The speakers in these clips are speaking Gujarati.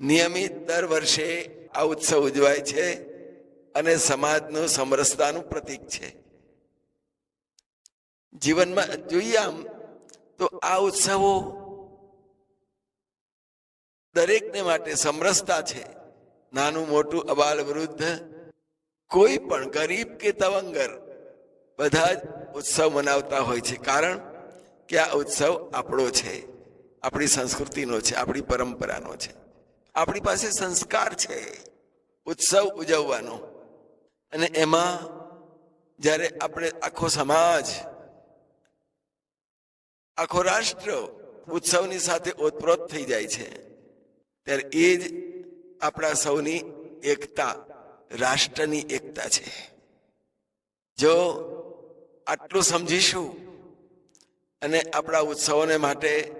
નિયમિત દર વર્ષે આ ઉત્સવ ઉજવાય છે અને સમાજનું સમરસતાનું પ્રતીક છે. જીવનમાં જોઈએ આમ તો આ ઉત્સવો દરેકને માટે સમરસતા છે. નાનું મોટું અબાલ વૃદ્ધ, કોઈ પણ ગરીબ કે તવંગર, બધા જ ઉત્સવ મનાવતા હોય છે. કારણ કે આ ઉત્સવ આપણો છે, આપણી સંસ્કૃતિનો છે, આપણી પરંપરાનો છે. આપણી પાસે સંસ્કાર છે, ઉત્સવ ઉજવવાનો. અને એમાં જ્યારે આપણે આખો સમાજ, આખો રાષ્ટ્ર ઉત્સવની સાથે ઓતપ્રોત થઈ જાય છે, ત્યારે એ જ આપણા સૌની એકતા, રાષ્ટ્રની એકતા છે. જો આટલું સમજીશું અને આપણા ઉત્સવોને માટે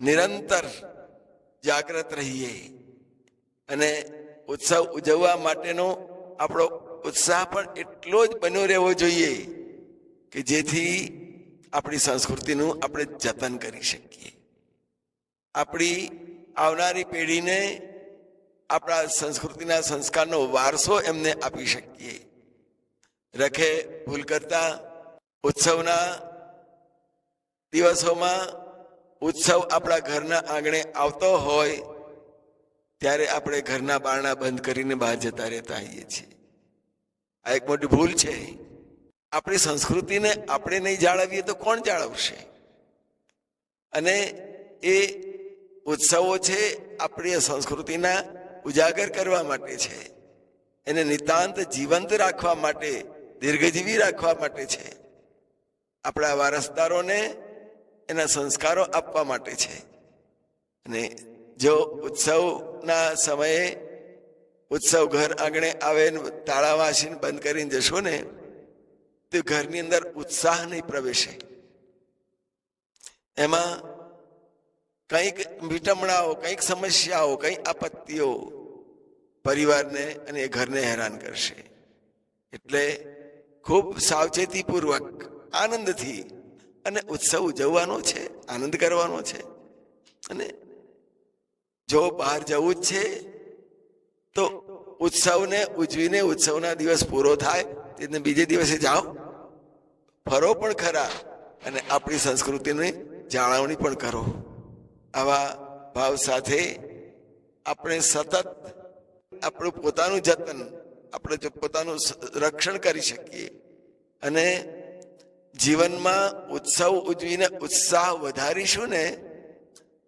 નિરંતર જાગ્રત રહીએ. અને ઉત્સવ ઉજવવા માટેનો આપણો ઉત્સાહ પણ એટલો જ બન્યો રહેવો જોઈએ કે જેથી આપણી સંસ્કૃતિનું આપણે જતન કરી શકીએ. આપણી આવનારી પેઢીને આપણા સંસ્કૃતિના સંસ્કારનો વારસો એમને આપી શકીએ. રખે ભૂલ કરતા ઉત્સવના દિવસોમાં ઉત્સવ આપણા ઘરના આંગણે આવતો હોય, ત્યારે આપણે ઘરના બારણા બંધ કરીને બહાર જતા રહેતા હોઈએ છીએ. આ એક મોટી ભૂલ છે. આપણી સંસ્કૃતિને આપણે નહીં જાળવીએ તો કોણ જાળવશે? અને એ ઉત્સવો છે આપણી સંસ્કૃતિના ઉજાગર કરવા માટે છે. એને નિતાંત જીવંત રાખવા માટે, દીર્ઘજીવી રાખવા માટે છે. આપણા વારસદારોને એના સંસ્કારો આપવા માટે છે. અને જો ઉત્સવના સમયે ઉત્સવ ઘર આંગણે આવે તાળા વાસીને બંધ કરીને જશો ને, તો ઘરની અંદર ઉત્સાહ નહીં પ્રવેશે. એમાં કંઈક વિટમણાઓ, કંઈક સમસ્યાઓ, કંઈક આપત્તિઓ પરિવારને અને ઘરને હેરાન કરશે. એટલે ખૂબ સાવચેતીપૂર્વક, આનંદથી અને ઉત્સવ ઉજવવાનો છે, આનંદ કરવાનો છે. અને જો બહાર જવું જ છે, તો ઉત્સવને ઉજવીને ઉત્સવના દિવસ પૂરો થાય, તેને બીજે દિવસે જાઓ. ફરો પણ ખરા અને આપણી સંસ્કૃતિની જાળવણી પણ કરો. આવા ભાવ સાથે આપણે સતત આપણું પોતાનું જતન, આપણે જો પોતાનું રક્ષણ કરી શકીએ અને જીવનમાં ઉત્સવ ઉજવીને ઉત્સાહ વધારીશું ને,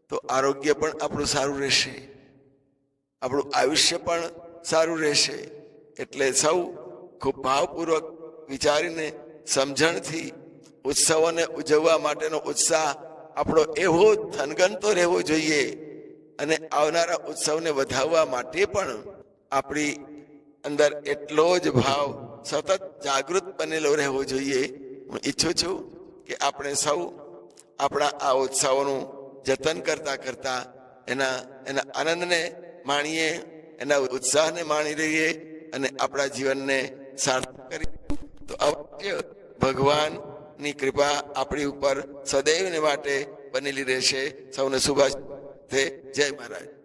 તો આરોગ્ય પણ આપણું સારું રહેશે. આપણું આયુષ્ય પણ સારું રહેશે. એટલે સૌ ખૂબ ભાવપૂર્વક વિચારીને, સમજણથી ઉત્સવોને ઉજવવા માટેનો ઉત્સાહ આપણો એવો થનગનતો રહેવો જોઈએ અને આવનારા ઉત્સવને વધાવવા માટે પણ આપણી અંદર એટલો જ ભાવ સતત જાગૃત બનેલો રહેવો જોઈએ. હું ઈચ્છું છું કે આપણે સૌ આપણા આ ઉત્સવોનું જતન કરતા કરતા એના એના આનંદને માણીએ, એના ઉત્સાહને માણી રહીએ અને આપણા જીવનને સાર્થક કરી તો અવશ્ય ભગવાનની કૃપા આપણી ઉપર સદૈવને માટે બનેલી રહેશે. સૌને શુભાશ જય મહારાજ.